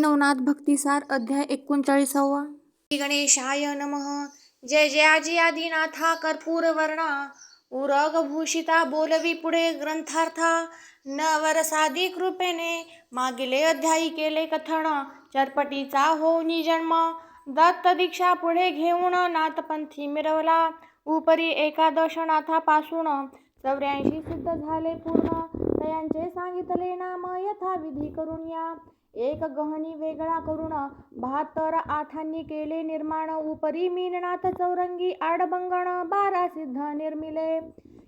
नवनाथ भक्तिसार अध्याय एकोणचाळीसावा. गणेशाय नमः. जय जय आजी आदिनाथा कर्पूर वर्णा. उरग भूषिता बोलवी पुढे ग्रंथार्था. नवरसादी कृपेने मागिले अध्यायी केले कथन. चरपटीचा हो जन्म दत्त दीक्षा पुढे घेऊन नाथपंथी मिरवला. उपरी एकादश नाथापासून चौऱ्याऐंशी सिद्ध झाले पूर्ण. तयांचे सांगितले नाम यथाविधी करून या. एक गहनी वेगळा करून बहात्तर आठांनी केले निर्माण उपरी मीननाथ चौरंगी आडबंगण बारा सिद्ध निर्मिले.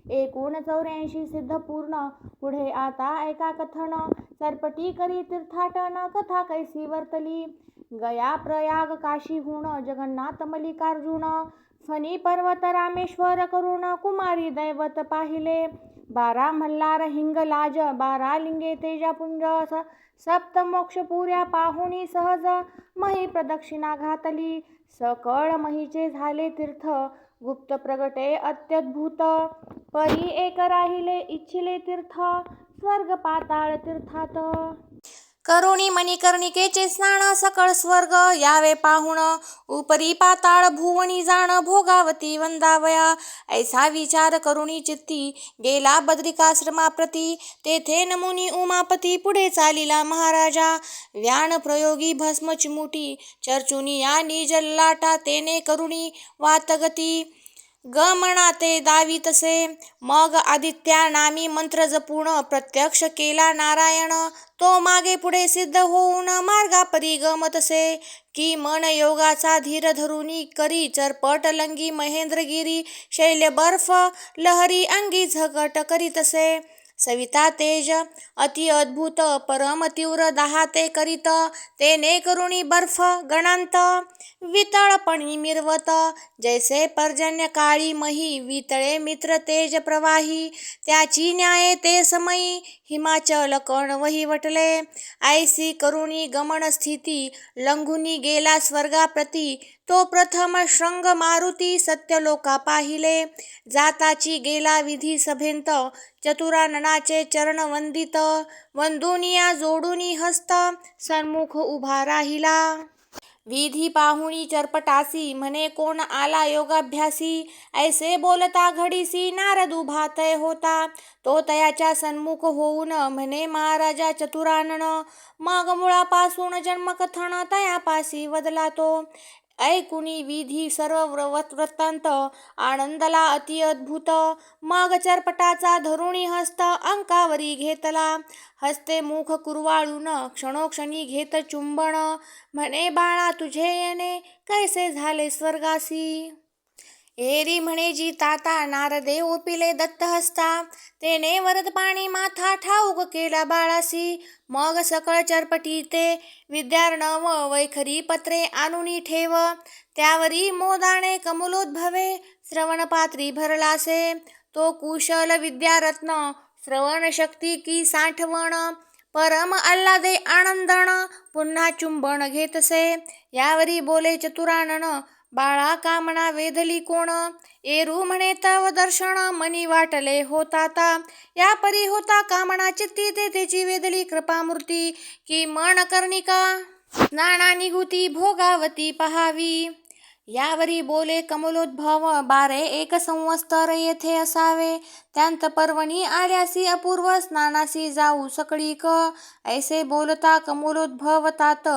एकूण चौऱ्याऐंशी सिद्ध पूर्ण पुढे आता ऐका कथन सरपटी करी तीर्थाटन कथा कैसी वर्तली. गया प्रयाग काशीहून जगन्नाथ मल्लिकार्जुन फणी पर्वत रामेश्वर करुण कुमारी दैवत पाहिले. बारा मल्हार हिंगलाज बारा लिंगे तेजपुंज सप्त मोक्ष पुऱ्या पाहुणी सहज मही प्रदक्षिणा घातली. सकळ महीचे झाले तीर्थ गुप्त प्रगटे अत्यद्भुत. परी एक राहिले इच्छिले तीर्थ स्वर्ग पाताळ तीर्थात. करुणी मणिकर्णिकेचे स्नान सकळ स्वर्ग यावे पाहुण. उपरी पाताळ भुवनी जाण भोगावती वंदावया. ऐसा विचार करुणी चित्ती गेला बद्रिकाश्रमाप्रती. तेथे नमुनी उमापती पुढे चालिला महाराजा. व्यान प्रयोगी भस्म चिमुटी चर्चुनी या निज तेने करुणी वातगती. गमना ते दावी तसे. मग आदित्या नामी मंत्र जपून प्रत्यक्ष केला नारायण. तो मागे पुढे सिद्ध होऊन मार्गापरी गमतसे की मन योगाचा धीर धरुनी करी चरपट लंगी महेंद्रगिरी. शैल्य बर्फ लहरी अंगी झगट करीतसे सविता तेज अति अद्भुत परम तीव्र दहाते करीत तेने करुणी बर्फ गणांत वितळपणी मिरवत जैसे पर्जन्य काळी मही वितळे मित्र तेज प्रवाही त्याची न्याये ते समयी हिमाचल कण वहिवटले आयसी करुणी गमन स्थिती लंघुनी गेला स्वर्गाप्रती तो प्रथम श्रंग मारुती सत्यलोका पाहिले. जाताची गेला विधी सभेंत चतुराननाचे चरण वंदित वंदुनिया जोडुनी हस्त सन्मुख उभा राहिला. विधी पाहुणी चरपटासी म्हणे कोण आला योगाभ्यासी? ऐसे बोलता घडीसी नारद उभा तय होता. तो तयाच्या सन्मुख होऊन म्हणे महाराजा चतुरानन मग मुळापासून जन्मकथन तयापासी वदला तो. ऐकुणी विधी सर्व व्र- वृत्तांत आनंदला अति अद्भुत. मग चरपटाचा धरुणी हस्त अंकावरी घेतला. हस्ते मुख कुरवाळून क्षणोक्षणी घेत चुंबण. म्हणे बाळा तुझे येणे कैसे झाले स्वर्गासी? एरी म्हणे जी ताता नारदे ओपिले दत्त हस्ता तेने वरद पाणी माथा ठाऊक केला बाळासी मग सकळ चरपटी ते विद्यार्णव वैखरी पत्रे आणुनी ठेव त्यावरी मोदाणे कमलोद्भवे श्रवणपात्री भरलासे तो कुशल विद्यारत्न श्रवण शक्ती की साठवण परम आल्हादे आनंदण पुन्हा चुंबण घेतसे यावरी बोले चतुरानन बाळा कामना वेधली कोण? एरू म्हणे तव दर्शन मनी वाटले होताता या परी होता कामना चित्ती ते त्याची वेधली कृपामूर्ती. की मन कर्णिका नाणा निघुती भोगावती पहावी. यावरी बोले कमलोद्भव बारे एक संवत्सर येथे असावे. त्यांत पर्वणी आल्यासी अपूर्व स्नानासी जाऊ सकळीक ऐसे बोलता कमलोद्भव तात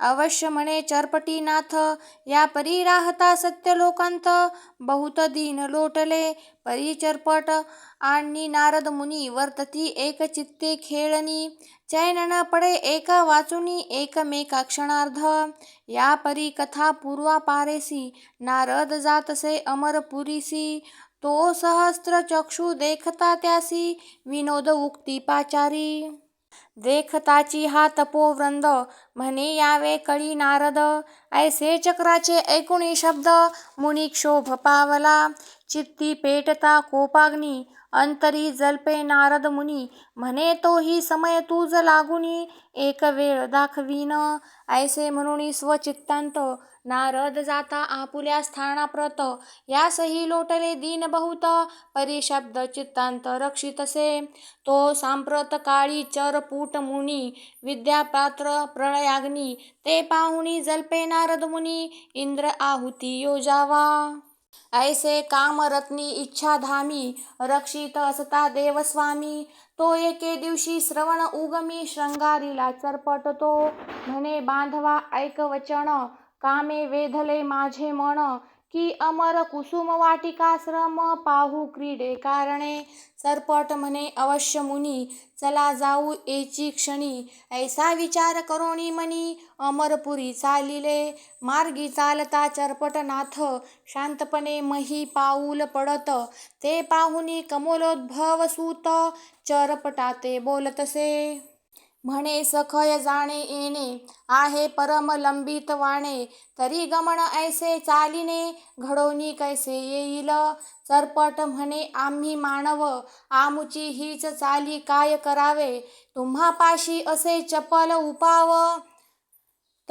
अवश्य म्हणे चरपटीनाथ. या परी राहता सत्य लोकांत बहुत दीन लोटले. परी चरपट आणि नारद मुनी वर्तती एक चित्ते खेळणी. चैन न पडे एका वाचुनी एकमेका क्षणार्ध. या परी कथा पूर्वापारेसी नारद जातसे अमरपुरीसी तो सहस्त्र चक्षु देखता त्यासी विनोद उक्ती पाचारी. देखताची हा तपोवृंद म्हणे यावे कळी नारद ऐसे चक्राचे ऐकुणी शब्द मुनी क्षोभ पावला. चित्ती पेटता कोपाग्नी अंतरी जल्पे नारद मुनी म्हणे तोही समय तुझ लागुनी एक वेळ दाखवीन. ऐसे म्हणून स्वचित्तांत नारद जाता आपुल्या स्थानाप्रत. यासही लोटले दीन बहुत परिशब्द चित्तांत रक्षितसे. तो सांप्रत काळी चरपूट मुनी विद्यापात्र प्रळयाग्नी ते पाहुणी जल्पे नारद मुनी इंद्र आहुती योजावा. ऐसे कामरत्नी इच्छाधामी रक्षित असता देवस्वामी. तो एके दिवशी श्रवण उगमी शृंगारीला चरपट तो म्हणे बांधवा ऐक वचन. कामे वेधले माझे मन. की अमर कुसुम वाटिकाश्रम पाहू क्रीडे कारणे. सरपट म्हणे अवश्य मुनी चला जाऊ एची क्षणी. ऐसा विचार करोणी मनी अमरपुरी चालिले. मार्गी चालता चरपटनाथ शांतपणे मही पाऊल पडत. ते पाहुनी कमलोद्भव सूत चरपटाते बोलतसे. म्हणे सखय जाणे येणे आहे परम लंबित वाणे. तरी गमन ऐसे चालिने घडोनी कैसे येईल? चरपट म्हणे आम्ही मानव आमुची हीच चाली काय करावे? तुम्हापाशी असे चपल उपाव.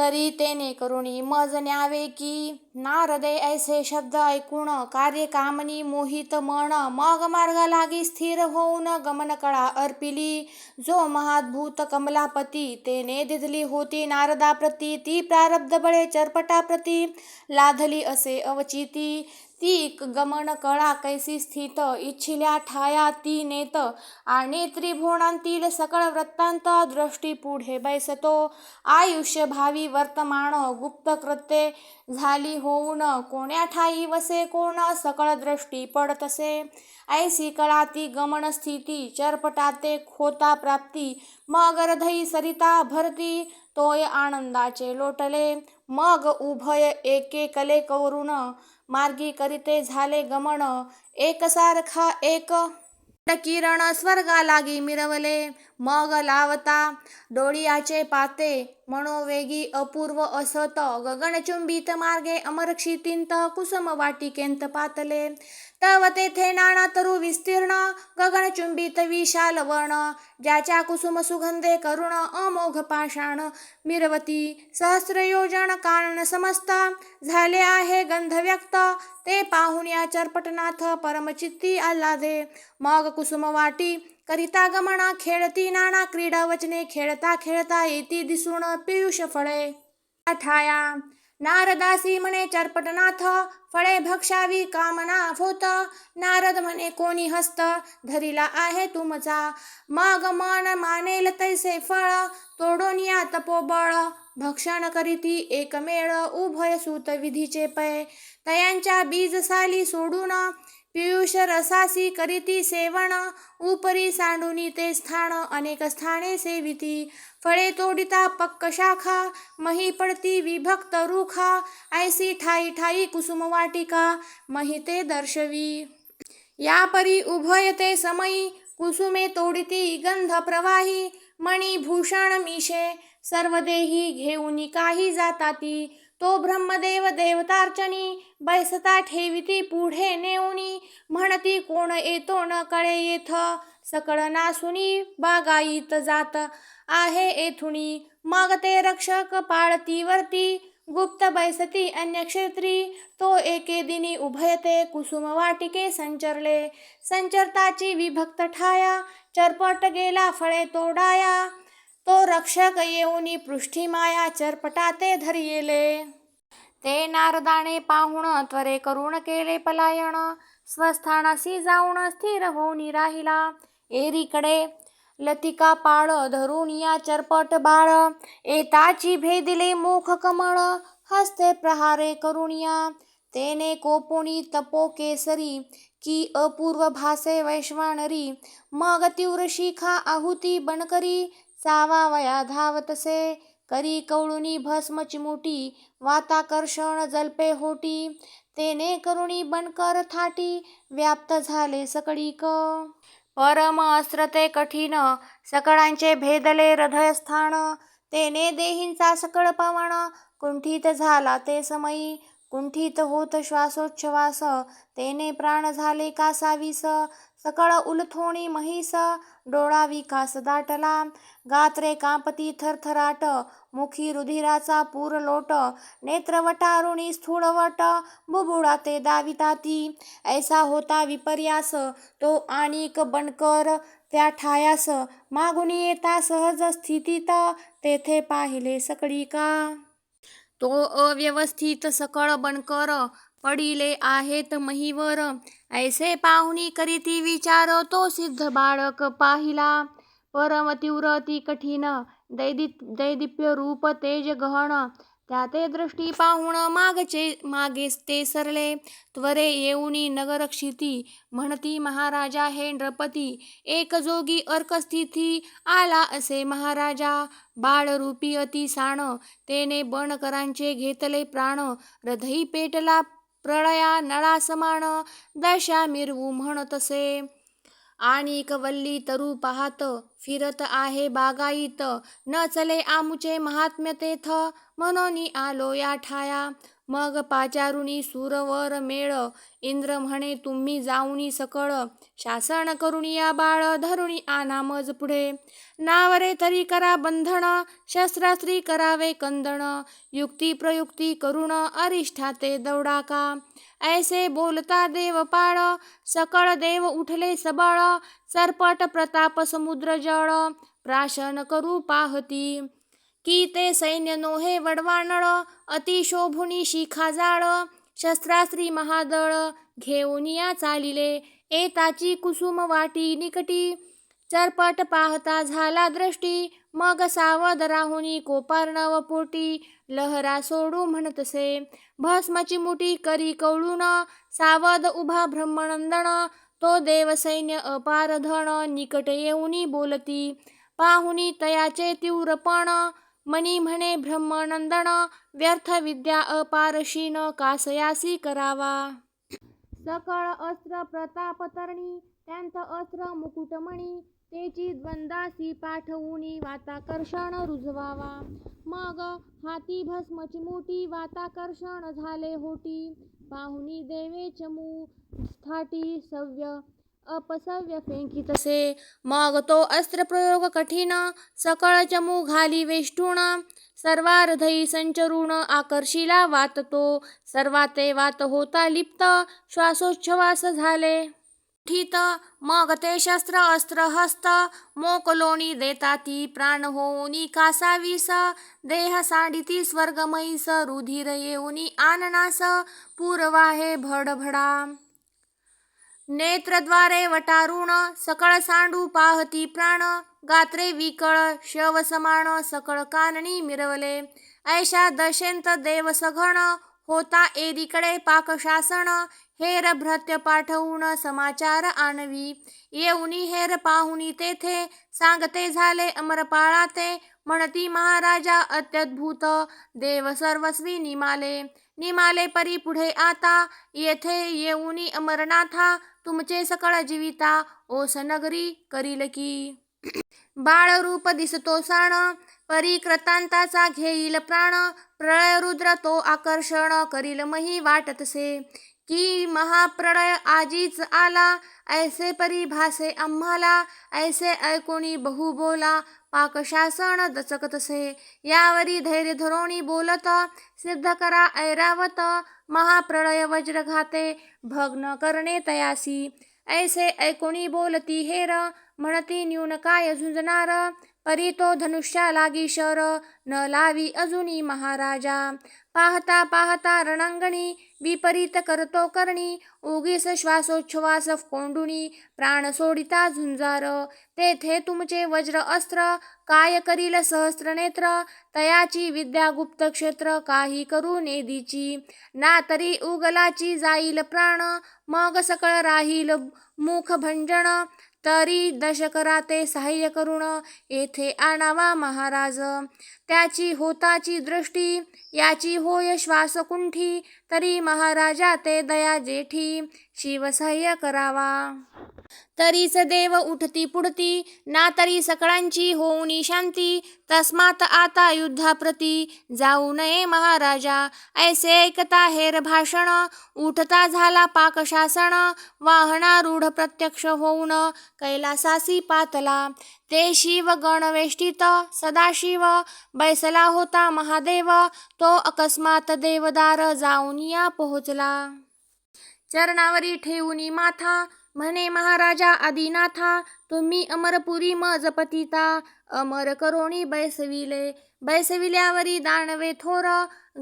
तरी तेने करुणी मज न्यावे की नारदे ऐसे शब्द ऐकून कार्य कामनी मोहित मन मग मार्ग लागी स्थिर होऊन गमन कळा अर्पिली. जो महाद्भूत कमलापती तेने दिधली होती नारदाप्रती ती प्रारब्ध बळे चरपटाप्रती लाधली असे अवचिती. ती गमन कळा कैसी स्थित इच्छिल्या ठाया ती नेत. आणि त्रिभुवनांतील सकळ वृत्तांत दृष्टी पुढे बैसतो. आयुष्य भावी वर्तमान गुप्त कृत्ये झाली होऊन कोण्या ठाई वसे कोण सकळ दृष्टी पडतसे. ऐसी कळा ती गमन स्थिती चरपटाते खोता प्राप्ती. मग सरिता भरती तोय आनंदाचे लोटले. मग उभय एके कले कवरून मार्गी करीते झाले गमन. एकसारखा एक किरण स्वर्गा लागी मिरवले. मग लावता डोळियाचे पाते. मनोवेगी अपूर्व असत. गगनचुंबित मार्गे अमरक्षितिंत कुसुम वाटिकेंत पातले. तव तेथे नाना तरु विस्तीर्ण गगनचुंबित विशाल वर्ण ज्याच्या कुसुम सुगंधे करुण अमोघ पाषाण. मिरवती सहस्रयोजन कारण समस्त झाले आहे गंध व्यक्त ते पाहून या चरपटनाथ परमचित्ती आल्हादे मग कुसुम वाटी करिता गमना खेळती नाना क्रीडा वचने खेळता खेळता येती दिसून पियुष फळे. ठाया नारदासी म्हणे चरपटनाथ फळे भक्षावी कामना होत नारद म्हणे कोणी हस्त धरिला आहे तुमचा? मग मन मानेल तैसे फळ. तोडून या तपोबळ. भक्षण करीती एकमेळ. उभय सूत विधीचे पै. तयांच्या बीज साली सोडून पियुष रसासी करीती सेवण उपरी सांडुनी ते स्थान अनेक स्थाने सेविती फळे तोडिता पक्क शाखा मही पडती विभक्त रुखा ऐसी ठाई ठाई कुसुम वाटिका मही ते दर्शवी या परी उभयते समयी कुसुमे तोडिती गंध प्रवाही मणी भूषण मिशे सर्वदेही घेऊनी काही जाताती तो ब्रह्मदेव देवतार्चनी बैसता ठेविती पुढे नेऊनी म्हणती कोण येतो न कळे येथ सकळ नासुनी बागाईत जात आहे येथुनी. मग ते रक्षक पाळती वरती गुप्त बैसती अन्य क्षेत्री तो एके दिनी उभयते कुसुम वाटिके संचरले. संचरताची विभक्त ठाया चरपट गेला फळे तोडाया तो रक्षक येऊनी पृष्ठीमाया चरपटा चरपटाते धरियेले. ते नारदाने पाहुण त्वरे करुण केले पलायन. स्वस्थानासी जाऊन स्थिर होऊन राहिला. एरीकडे लतिका पाळ धरून या चरपट बाळ. एताची भेदिले मुख कमळ. हस्ते प्रहारे करुणिया तेने कोपुणी तपो केसरी. की अपूर्व भासे वैश्वानरी. मग तीव्र शिखा आहुती बनकरी. चावावया धावतसे करी कवळुनी भस्म चिमुटी वाताकर्षण जल्पे होटी तेने करुणी बनकर थाटी व्याप्त झाले सकळीक परम अस्त्रते कठीण सकळांचे भेदले हृदयस्थान तेने देहींचा सकळ पवन कुंठित झाला ते समयी कुंठित होत श्वासोच्छवास तेने प्राण झाले कासावीस सकळ उलथोणी महिस डोळा विकास दाटला. गात्रे कांपती थरथराट मुखी रुधिराचा पूर लोट नेत्रवटारुणी स्थूळवट बुबुळा ते दाविताती. ऐसा होता विपर्यास तो आणिक बनकर त्या ठायास. मागुनी येता सहज स्थितीत तेथे पाहिले सकळी का? तो अव्यवस्थित सकळ बनकर पडिले आहेत महीवर. ऐसे पाहुणी करीती विचार तो सिद्ध बाळक पाहिला. परम तीव्र ती कठीण दैदि दैदिप्य रूप तेज गहन. त्या ते दृष्टी पाहुण मागचे मागे ते सरले. त्वरे येऊनी नगरक्षिती म्हणती महाराजा हे नृपती. एक जोगी अर्कस्थिती आला असे महाराजा. बाळरूपी अति साण तेने बनकरांचे घेतले प्राण. हृदयी पेटला प्रळया नळासमान दशा मिरवू म्हणतसे. आणिक वल्ली तरू पाहत फिरत आहे बागाईत. न चले आमुचे महात्म्य तेथ मनोनी आलो या ठाया. मग पाचारुणी सुरवर मेळ इंद्र म्हणे तुम्ही जाऊनी सकळ शासन करुणी या बाळ धरुणी आना मज पुढे. नावरे तरी करा बंधन शस्त्रास्त्री करावे कंदण युक्ती प्रयुक्ती करुण अरिष्ठा ते दौडाका. ऐसे बोलता देव पाळ सकळ देव उठले सबळ सरपट प्रताप समुद्र जळ प्राशन करू पाहती. की ते सैन्य नोहे वडवानळ अति शिखाजाळ शस्त्रास्त्री महादळ घेऊन या चालिले. एताची कुसुम वाटी निकटी चरपट पाहता झाला दृष्टी. मग सावध राहुनी कोपार्णव पोटी लहरा सोडू म्हणतसे. भस्मची मुठी करी कवळून सावध उभा ब्रह्मनंदन तो देवसैन्य अपारधन अपार धन निकट येऊनी बोलती. पाहुनी तयाचे तीव्रपण मनी म्हणे ब्रह्मनंदन व्यर्थ विद्या अपारशीन कासयासी करावा. सकळ अस्त्र प्रताप तरणी त्यांत अस्त्र मुकुटमणी तेची द्वंदासी पाठवूनी वाताकर्षण रुजवावा. मग हाती भस्मची मोठी वाताकर्षण झाले होटी. पाहुनी देवे चमू स्थाटी सव्य अपसव्य फेंकितसे मग तो अस्त्रप्रयोग कठीण सकळ चमू घाली वेष्टून सर्वार्धई संचरुण आकर्षिला वात तो सर्वाते वात होता लिप्त श्वासोच्छवास झाले. ठित मग ते शस्त्र अस्त्र हस्त मोकलोणी देताती प्राण होऊनी कासावीस. देह सांडिती स्वर्गमयीस रुधिर येऊनी आननास. पूर्वाहे भडभडा. नेत्रद्वारे वटारुण सकळ सांडू पाहती प्राण गात्रे विकळ शव समान सकळ काननी मिरवले. ऐशा दशेंत देव सघन होता एरीकडे पाकशासन हेर भ्रत्य पाठवून समाचार आणवी. येऊनी हेर पाहुनी तेथे सांगते झाले अमरपाळा ते म्हणती महाराजा अत्यद्भुत देव सर्वस्वी निमाले. निमाले परी पुढे आता येथे येऊनी अमरनाथा तुमचे सकळ जीविता ओस नगरी करील की. बाळरूप दिसतो साण परी कृतांताचा घेईल प्राण प्रळय रुद्र तो आकर्षण करील मही वाटतसे की महाप्रळय आजीच आला ऐसे परिभासे आम्हाला ऐसे ऐकोणी बहु बोला पाकशासन दचकतसे यावरी धैर्य धरोणी बोलत सिद्ध करा ऐरावत महाप्रळय वज्रघाते भग्न करणे तयासी ऐसे ऐकोणी बोलती हेर म्हणती न्यून काय झुंजणार परी तो धनुष्या लागी शर न लावी अजुनी महाराजा. पाहता पाहता रणांगणी विपरीत करतो करणी. उगीस श्वासोच्छ्वास कोंडुनी प्राण सोडिता झुंजार. तेथे तुमचे वज्र अस्त्र काय करील सहस्त्र नेत्र तयाची विद्या गुप्त क्षेत्र काही करू नेदीची. ना तरी उगलाची जाईल प्राण मग सकळ राहील मुख भंजन तरी दशकरा ते सहाय्य करून येथे आणावा महाराज. त्याची होताची दृष्टी याची होय श्वासकुंठी तरी महाराजा ते दया जेठी शिवसह्य करावा. तरीच देव उठती पुढती ना तरी सकळांची होऊनी शांती तस्मात आता युद्धाप्रती जाऊ नये महाराजा. ऐसे ऐकता हेर भाषण उठता झाला पाकशासन वाहनारूढ प्रत्यक्ष होऊन कैलासासी पातला. ते शिव गणवेष्टित सदाशिव बैसला होता महादेव तो अकस्मात देवदार जाऊन या पोहोचला. चरणावरी ठेवूनी माथा म्हणे महाराजा आदिनाथा तुम्ही अमरपुरी मज पतिता अमर करोणी बैसविले. बैसविल्यावरी दानवे थोर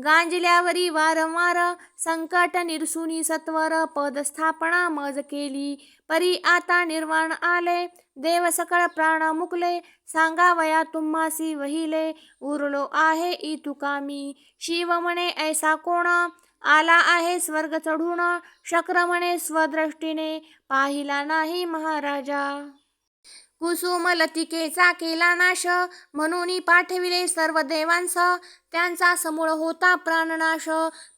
गांजल्यावरी वारंवार संकट निरसुनी सत्वर पदस्थापना मज केली. परी आता निर्वाण आले देव सकळ प्राण मुकले. सांगावया तुम्हासी वहिले उरलो आहे इतुकामी. शिव म्हणे ऐसा कोण? आला आहे स्वर्ग चढून. शक्रमणे स्वदृष्टीने पाहिला नाही महाराजा. कुसुम लतिकेचा केला नाश. म्हणून पाठविले सर्व देवांस. त्यांचा समूळ होता प्राणनाश.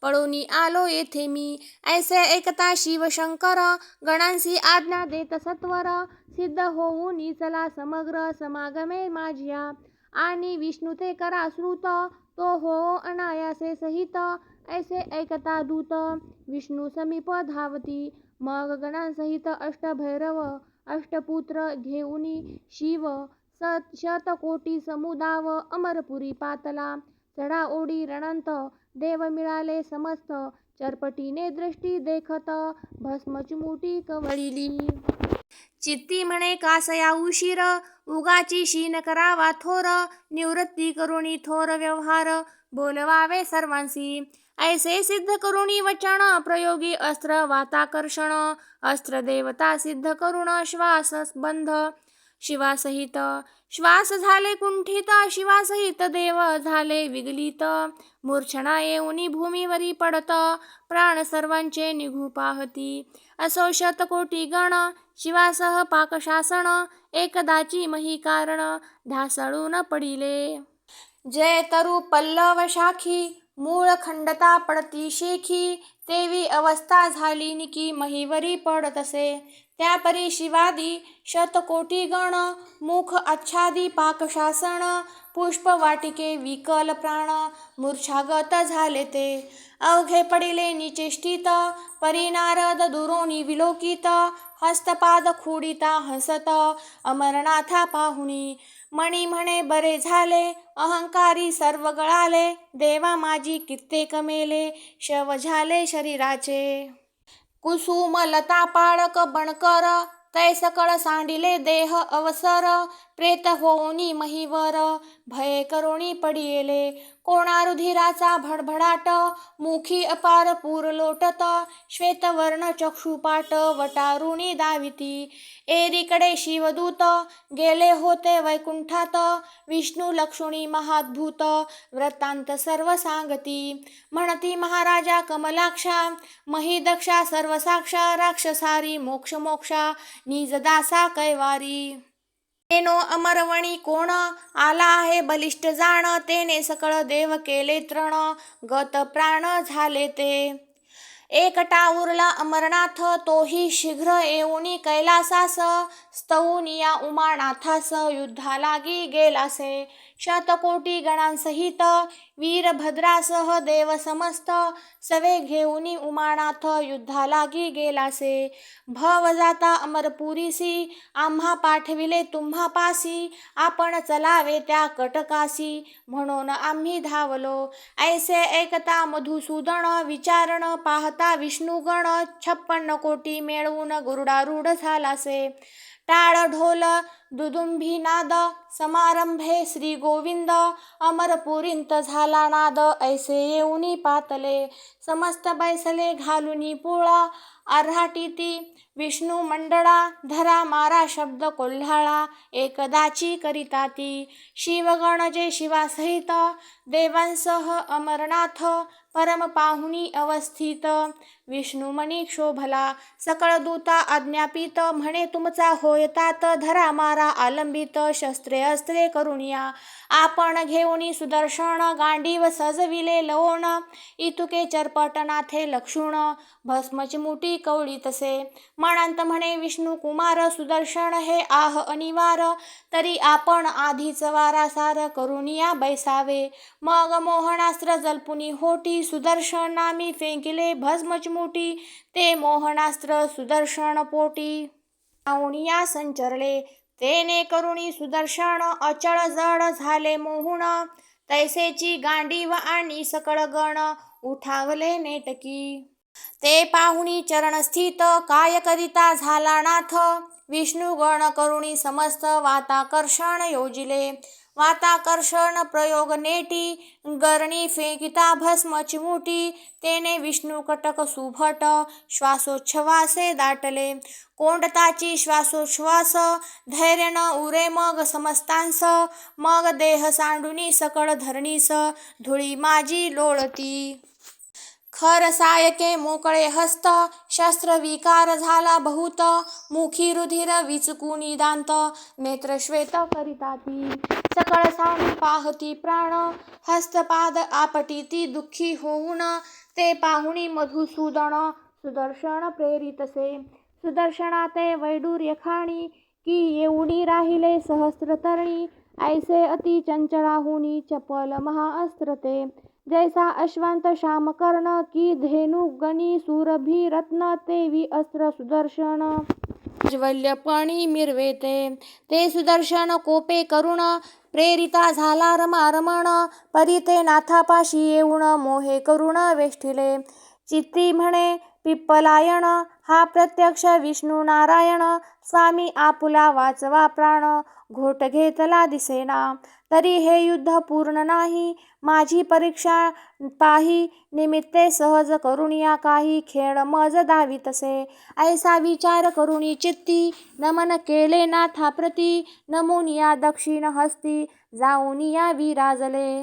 पळूनी आलो येथे मी. ऐसे ऐकता शिवशंकर. गणांसी आज्ञा देत सत्वर. सिद्ध होऊन चला समग्र समागमे माझ्या. आणि विष्णू ते करा श्रुत. तो हो अनायासे सहित. ऐसे ऐकता दूत विष्णू समीप धावती मग गणांसहित अष्टभैरव अष्टपुत्र घेऊनी शिव सत शतकोटी समुदाव अमरपुरी पातला चढा ओढी रणंत देव मिळाले समस्त चरपटीने दृष्टी देखत भस्म चिमुटी कवळिली. चित्ती म्हणे कासया उशीर उगाची शीन करावा थोर निवृत्ती करुणी थोर व्यवहार बोलवावे सर्वांशी. ऐसे सिद्ध करुणी वचन प्रयोगी अस्त्र वाताकर्षण अस्त्र देवता सिद्ध करुण श्वास बंध शिवासहित श्वास झाले कुंठित शिवासहित देव झाले विगलित मूर्छणा येऊनी भूमीवरी पडत प्राण सर्वांचे निघू पाहती. असो शतकोटी गण शिवासह पाकशासन एकदाची मही कारण ढासळून पडिले. जय तरु पल्लव शाखी. मूळ खंडता पडती शेखी. तेवी अवस्था झाली निकी महिवरी पडत असे. त्यापरी शिवादी शतकोटी गण मुख आच्छादी पाकशासन पुष्प वाटिके विकल प्राण मूर्छागत झाले ते. अवघे पडिले निचेष्टित परिनारद दुरोनी विलोकित हस्तपाद खुडिता हसत अमरनाथा पाहुणी. मणी म्हणे बरे झाले अहंकारी सर्व गळाले देवा माझी कित्येक मेले शव झाले शरीराचे. कुसुम लता पाळक बणकर तै सकळ सांडिले देह अवसर प्रेत होऊनी महीवर भय करोणी पडियेले. कोणारुधिराचा भडभडाट मुखी अपार पूर लोटत. श्वेतवर्ण चक्षुपाट वटारुणी दाविती. एरीकडे शिवदूत गेले होते वैकुंठात. विष्णू लक्ष्मी महाद्भूत व्रतांत सर्व सांगती. म्हणती महाराजा कमलाक्षा महीदक्षा सर्वसाक्षा राक्षसारी मोक्ष मोक्षा निजदासा कैवारी. तेनो अमरवणी कोण आला आहे बलिष्ठ जाण तेने सकळ देव केले तृण गत प्राण झाले ते एकटा उरला अमरनाथ तोही शीघ्र येऊनी कैलासास स्तवून उमानाथास युद्धालागी गेलासे. शतकोटी गणांसहित वीरभद्रासह देव समस्त सवे घेऊनी उमानाथ युद्धालागी गेलासे. भव जाता अमरपुरीसी आम्हा पाठविले तुम्हा पासी आपण चलावे त्या कटकासी म्हणून आम्ही धावलो. ऐसे ऐकता मधुसूदन विचारण पाहता विष्णुगण छप्पन्न कोटी मिळवून गुरुडारूढ झालासे. टाळ ढोल दुदुंभी नाद समारंभे श्री गोविंद अमरपुरींत झाला नाद ऐसे येऊनी पातले. समस्त बैसले घालुनी पोळा अर्हाटीती विष्णू मंडळा धरा मारा शब्द कोल्हाळा एकदाची करिता ती. शिवगण जे शिवासहित देवांसह अमरनाथ परमपाहुनी अवस्थित. विष्णुमणी क्षोभला सकळ दूता आज्ञापित म्हणे तुमचा होयतात धरा मारा आलंबित शस्त्रे अस्त्रे करुणिया आपण घेऊनी सुदर्शन गांडीव सजविले लवण इतुके चरपटनाथे लक्ष्मण लक्षुण भस्मची मुठी कवळी तसे. म्हणंत म्हणे विष्णू कुमार सुदर्शन हे आह अनिवार. तरी आपण आधीच वारासार करुणिया बैसावे. मग मोहनास्त्र जलपुनी होटी सुदर्शन नामी फेंकिले भस्मची मोठी ते मोहनास्त्र सुदर्शन पोटी. पाहुणिया संचरले. तेने करुणी सुदर्शन अचळ जड झाले मोहुण तैसेची गांडीव आणि सकळ गण उठावले नेटकी. ते पाहुणी चरणस्थित काय करिता झाला नाथ? विष्णू गण करुणी समस्त वाताकर्षण योजिले. वाताकर्षण प्रयोग नेटी गरणी फेकिता भस्म चिमुटी तेने विष्णुकटक सुभट श्वासोच्छवासे दाटले. कोंडताची श्वासोच्छ्वास धैर्य न उरे मग समस्तांस मग देह सांडुनी सकळ धरणीस धुळी माझी लोळती. खर सायके मोकळे हस्त शस्त्र विकार झाला बहुत मुखी रुधिर विचकुनी दांत नेत्र श्वेत करिताती सकळ सामी पाहती प्राण हस्तपाद आपटीती दुःखी होऊन ते पाहुणी मधुसूदन सुदर्शन प्रेरितसे सुदर्शना ते वैडूर्य खाणी की येऊनी राहिले सहस्र तरणी ऐसे अति चंचळाहुनी चपल महाअस्त्र ते. जैसा अश्वांत श्यामकर्ण की धेनु गणी सुरभी रत्न तेवी अस्त्र सुदर्शन। ज्वल्यपणी मिरवेते ते सुदर्शन कोपे करुण प्रेरिता झाला रमा रमण नाथापाशी येऊन मोहे करुण वेष्टिले। चित्ती म्हणे पिप्पलायण हा प्रत्यक्ष विष्णू नारायण स्वामी आपुला वाचवा प्राण घोट घेतला दिसेना। तरी हे युद्ध पूर्ण नाही. माझी परीक्षा पाही निमित्ते सहज करुणिया काही खेळ मज दावितसे ऐसा विचार करुणी चित्ती नमन केले नाथाप्रती या दक्षिण हस्ती जाऊनिया विराजले.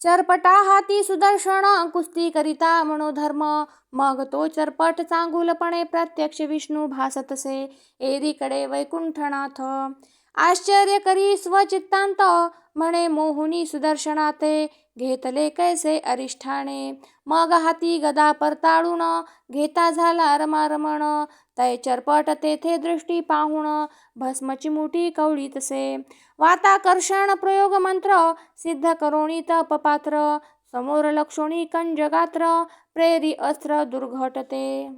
चरपटा हाती सुदर्शन कुस्ती करिता मनोधर्म मग तो चरपट चांगुलपणे प्रत्यक्ष विष्णू भासतसे एरीकडे वैकुंठनाथ. आश्चर्य करी स्वचित्तांत म्हणे मोहुनी सुदर्शनाते घेतले कैसे अरिष्ठाने? मग हाती गदा परताळून घेता झाला रमारमण. तय चरपट तेथे दृष्टी पाहुण भस्मची मुठी कवळीतसे वाताकर्षण प्रयोग मंत्र सिद्ध करोणी तपपात्र समोर लक्षोणी कंजगात्र. प्रेरी अस्त्र दुर्घटते.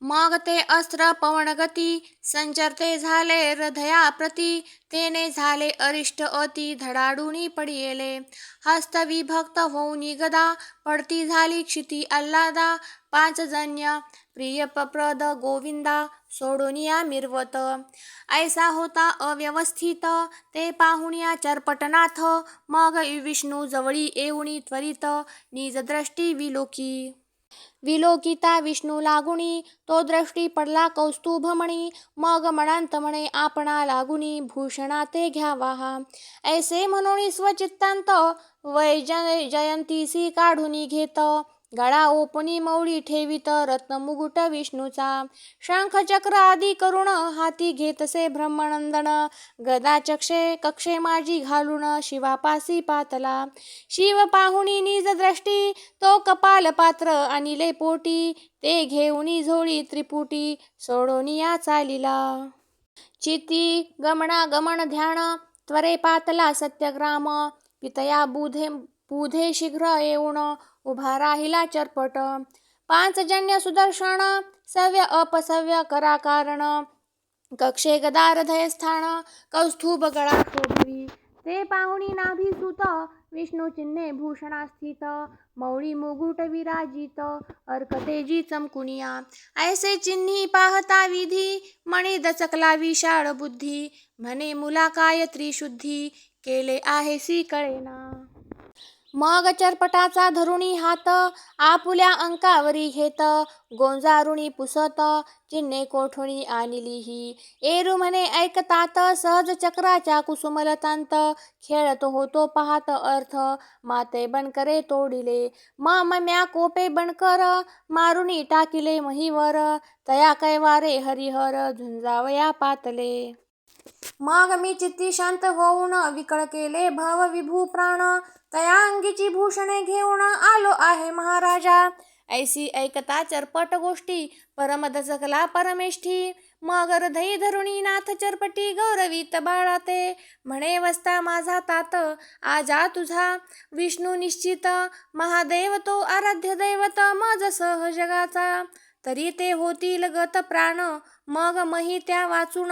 मग ते अस्त्र पवनगती संचरते झाले हृदयाप्रती तेने झाले अरिष्ट अति धडाडूनी पडियेले. हस्त विभक्त होऊनी गदा पडती झाली क्षिती आल्हादा. प्रिय प्रियप्रद गोविंदा सोडोनिया मिरवत. ऐसा होता अव्यवस्थित. ते पाहुण्या चरपटनाथ. मग विष्णू जवळी येऊनी त्वरित निजदृष्टी विलोकी. विलोकिता विष्णू लागुणी तो दृष्टी पडला कौस्तुभमणी मग मणांत म्हणे आपणा लागुनी भूषणा ते घ्यावा. हा ऐसे म्हणून स्वचित्तांत वैजय जयंतीसी काढून घेत. गळा ओपनी मौळी ठेवित रत्नमुकुट विष्णूचा. शंख चक्र आदी करुण हाती घेतसे ब्रह्मनंदन. गदा चक्षे कक्षे माझी घालून शिवापासी पातला. शिव पाहुणी निज दृष्टी तो कपाल पात्र अनिले पोटी. ते घेऊनी झोळी त्रिपुटी सोडोनिया चालिला. चिती गमना गमन ध्यान त्वरे पातला सत्यग्राम. पितया बुधे बुधे शीघ्र येऊन उभा राहिला चरपट. पांचजन्य सुदर्शन सव्य अपसव्य करा कारण कक्षे गदारधय स्थान कौस्तुभ गळा शोभवी ते पाहुणी नाभी सुत विष्णू चिन्हे भूषणास्थित. मौळी मुगुट विराजित अर्कतेजी चमकुनिया. ऐसे चिन्ही पाहता विधी मणी दचकला विशाळ बुद्धी. म्हणे मुला काय त्रिशुद्धी केले आहे सी कळेना. मग चरपटाचा धरुणी हात आपुल्या अंकावरी घेत गोंजारुणी पुसत चिन्हे कोठुणी आणलीही एरू म्हणे ऐकतात सहज चक्राच्या कुसुमलतांत खेळत होतो पाहत अर्थ माते बनकरे तोडिले. मम म्या कोपे बनकर मारुनी टाकिले महीवर तया कैवारे हरिहर झुंजावया पातले. मग मी चित्ती शांत होऊन विकळ केले भव विभू प्राण तया अंगीची भूषणे घेऊन आलो आहे महाराजा. ऐसी ऐकता चरपट गोष्टी परमद दचकला परमेष्ठी. मग हृदयी धरुणी नाथ चरपटी गौरवीत बाळाते. म्हणे वस्ता माझा तात आजा तुझा. विष्णू निश्चित महादेव तो आराध्य दैवत मज सह जगाचा. तरी ते होतील गत प्राण मग मही त्या वाचून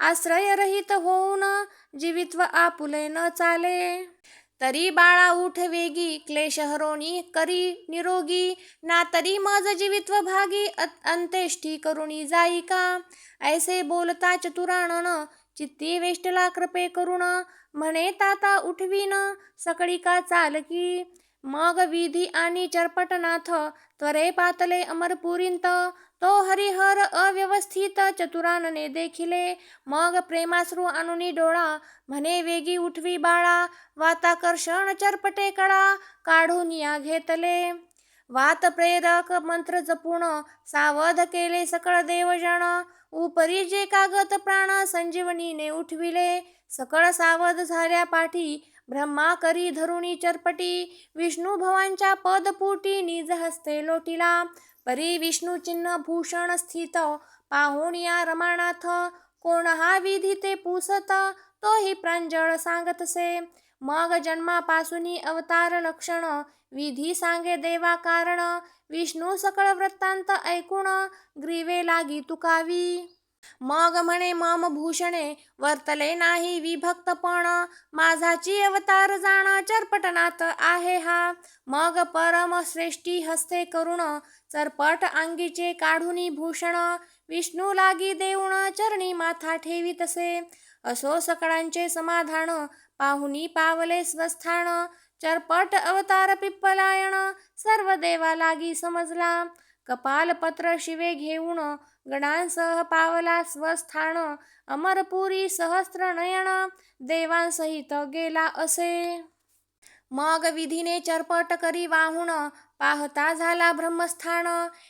आश्रयरहित होऊन जीवित्व आपुले न चाले. तरी बाळा उठ वेगी क्लेश हरोणी करी निरोगी. ना तरी मज जीवित्व भागी अंत्येष्टी करुणी जाई का ऐसे बोलता चतुराणन चित्ती वेष्टला कृपे करुण. म्हणे ताता उठवीन सकळी का चालकी मग विधी आणि चरपटनाथ त्वरे पातले अमरपुरींत. तो हरिहर अव्यवस्थित चतुरानने देखिले मग प्रेमाश्रू अनुनी डोळा म्हणे वेगी उठवी बाळा वाताकर्षण चरपटे कळा काढून या घेतले वात प्रेरक मंत्र जपून सावध केले सकळ देवजण. उपरी जे कागद प्राण संजीवनीने उठविले सकळ सावध झाल्या पाठी ब्रह्मा करी धरुणी चरपटी विष्णू भवांच्या पदपुटी निज हस्ते लोटिला. परी विष्णुचिन्ह भूषण स्थित पाहुणिया रमानाथ कोण हा विधी ते पुसत? तोही प्रांजळ सांगतसे. मग जन्मापासून अवतार लक्षण विधी सांगे देवा कारण. विष्णू सकळ वृत्तांत ऐकून ग्रीवे लागी तुकावी. मग म्हणे मम भूषणे वर्तले नाही विभक्तपण माझाची अवतार जाण चरपटनात आहे हा. मग परम श्रेष्ठी हस्ते करुण चरपट अंगीचे काढुनी भूषण विष्णू लागी देऊन चरणी माथा ठेवी तसे असो सकळांचे समाधान पाहुनी पावले स्वस्थान. चरपट अवतार पिप्पलायण सर्व देवा लागी समजला. कपालपत्र शिवे घेऊन गणांसह पावला स्वस्थान. अमरपुरी सहस्त्र नयन देवांसहित गेला असे. मग विधीने चरपट करी वाहुण पाहता झाला ब्रह्मस्थान.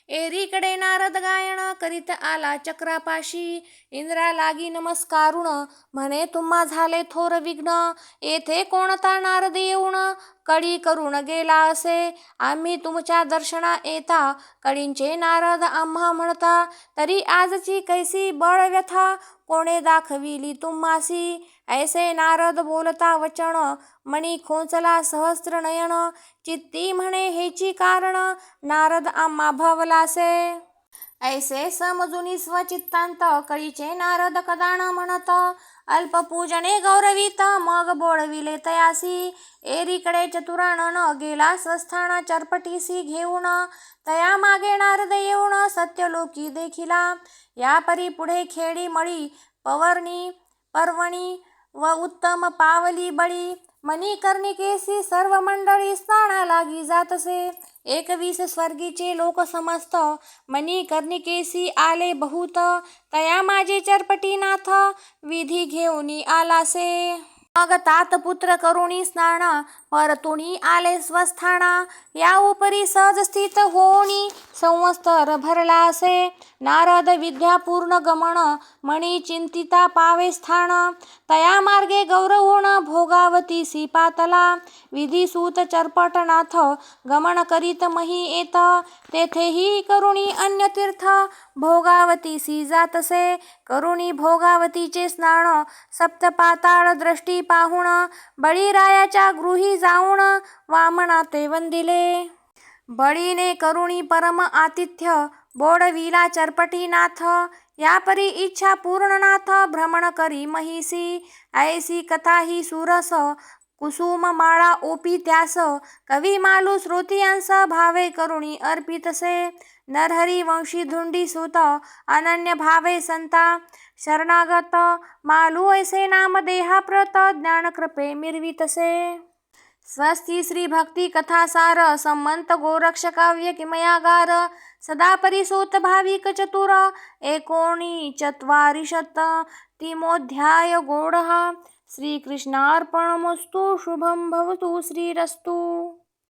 एरीकडे नारद गायन करीत आला चक्रापाशी. इंद्रा लागी नमस्कारुण म्हणे तुम्हा झाले थोर विघ्न. येथे कोणता नारद येऊन कडी करून गेला असे? आम्ही तुमच्या दर्शना येता. कडींचे नारद आम्हा म्हणता तरी आजची कैसी बळ व्यथा कोणे दाखविली तुम्हासी? ऐसे नारद बोलता वचन मणी खोचला सहस्त्र नयन चित्ती म्हणे हेची कारण नारद आम्हा भवलासे. ऐसे समजुनी स्वचित्तांत कळीचे नारद कदान म्हणत अल्पपूजने गौरवित मग बोळविले तयासी. एरीकडे चतुराणन गेला स्वस्थान चरपटीसी घेऊन तया मागे नारद येऊन सत्यलोकी देखिला. या परी पुढे खेडी मळी पवर्णी पर्वणी व उत्तम पावली बळी. मणिकर्णिकेसी सर्व मंडळी स्नाना लागी जातसे. एकवीस स्वर्गीचे लोक समस्त मणिकर्णिकेसी आले बहुत तया माझे चरपटीनाथ विधी घेऊनी आलासे. मग तात पुत्र करुणी स्नाना. परतुणी आले स्वस्थाना. या उपरी सहज स्थित होणी संवस्तर भरला असे नारद विद्यापूर्ण गमन मणी चिंतिता पावे स्थान. तया मार्गे गौरवण भोगावती सीपातला विधिसूत चरपटनाथ गमन करीत मही येत. तेथेही करुणी अन्य तीर्थ भोगावतीसी जातसे. करुणी भोगावतीचे स्नान सप्तपाताळ दृष्टी पाहुण बळीरायाच्या गृही जाऊन वामना ते वंदिले. बळीने करुणी परम आतिथ्य बोडविला चरपटीनाथ या परी इच्छा पूर्णनाथ भ्रमण करी महिसी ऐसी कथा ही सुरस कुसुम माळा ओपी त्यास कवी मालू श्रोतियांस भावे करुणी अर्पितसे. नरहरी वंशी धुंडी सुत अनन्य भावे संता. शरणागत मालू ऐसे नाम देहाप्रत ज्ञानकृपे मिरवितसे. स्वस्ति श्रीभक्तिकथासार भक्ती संमंत किमयागार सदा परिसोत भाविक चतुर श्रीकृष्णार्पणमस्तु शुभं भवतु श्रीरस्तु।